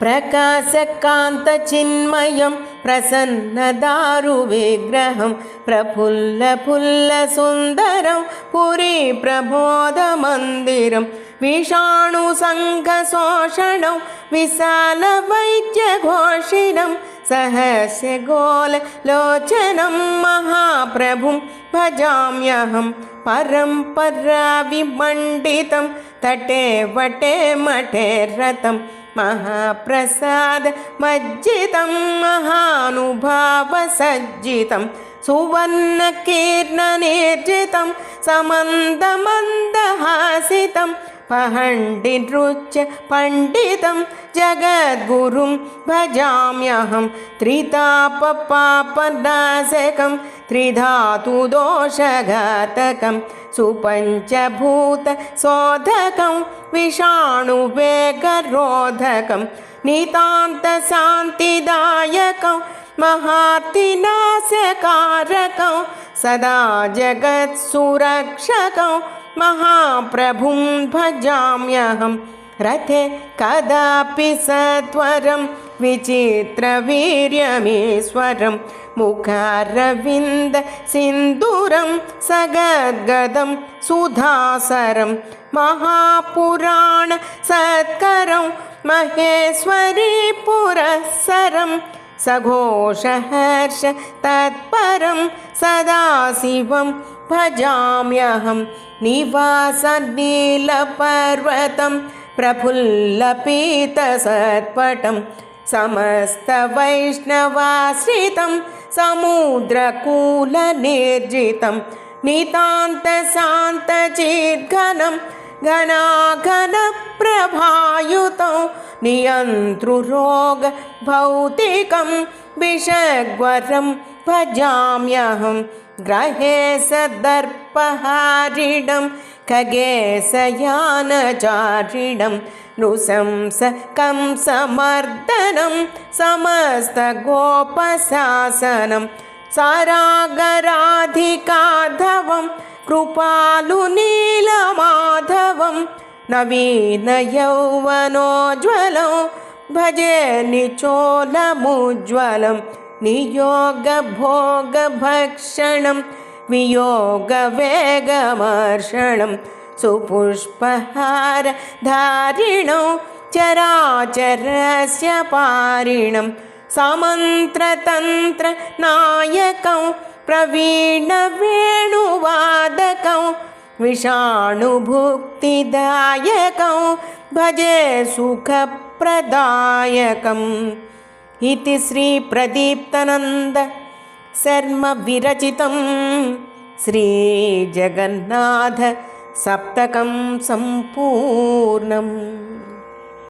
प्रकाशकान्तचिन्मयं प्रसन्नदारुविग्रहं प्रफुल्लफुल्लसुन्दरं पुरीप्रबोधमन्दिरं विषाणुसङ्घशोषणं विशालवैद्यघोषिणं सहस्य गोललोचनं महाप्रभुं भजाम्यहं परम्पराविमण्डितं तटे वटे मठे रतं महाप्रसादमज्जितं महानुभावसज्जितं सुवर्णकीर्णनिर्जितं समन्दमन्दहासितं पहण्डिनृच्य पण्डितं जगद्गुरुं भजाम्यहं त्रितापपापनाशकं त्रिधातुदोषघातकं सुपञ्चभूतशोधकं विषाणुवेगरोधकं नितान्तशान्तिदायकं महातिनाशकारकं सदा जगत्सुरक्षकं महाप्रभुं भजाम्यहं। रथे कदापि सत्वरं विचित्रवीर्यमीश्वरं। मुखारविन्दसिन्दूरं सगद्गदं सुधासरं। महापुराणसत्करं महेश्वरीपुरःसरं सघोषहर्ष तत्परं सदाशिवं भजाम्यहं निवासनीलपर्वतं प्रफुल्लपीतसत्पटं समस्तवैष्णवाश्रितं समुद्रकूलनिर्जितं नितान्तशान्तचिद्घनं घनाघनप्रभायुतं नियन्तृरोगभौतिकं विषग्वरं भजाम्यहं ग्रहे सदर्पहारिणं खगेशयानचारिणं नृशंस कंसमर्दनं समस्तगोपशासनं सारागराधिकाधवं कृपालुनीलमाधवं नवीनयौवनोज्ज्वलं भजे निचोलमुज्ज्वलं नियोगभोगभक्षणं वियोगवेगमर्षणं सुपुष्पहारधारिणौ चराचरस्य पारिणं समन्त्रतन्त्रनायकं प्रवीणवेणुवादकं विषाणुभुक्तिदायकं भजे सुखप्रदायकम् इति श्रीप्रदीप्तनन्द शर्मविरचितं श्रीजगन्नाथ सप्तकं सम्पूर्णम्